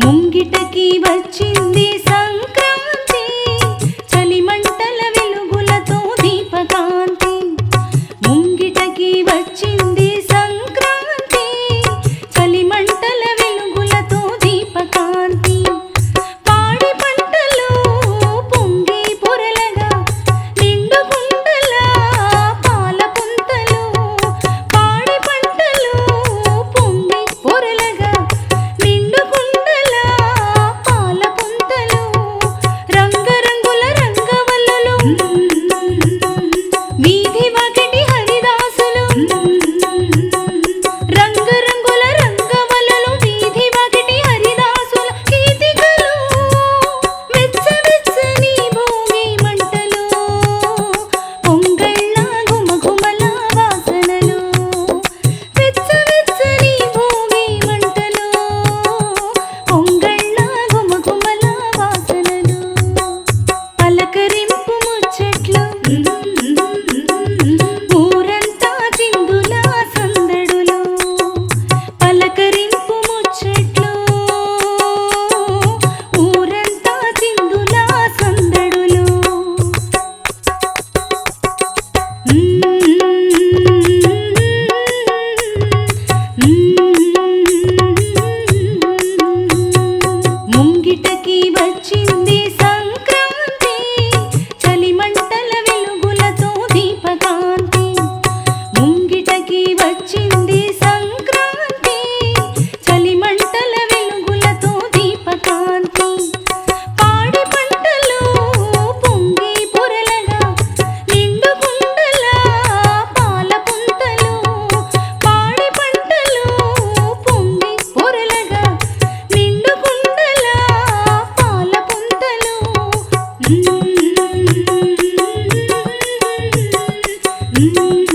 ముంగిటకి వచ్చింది సంక్రాంతి బయటకి వచ్చింది 嗯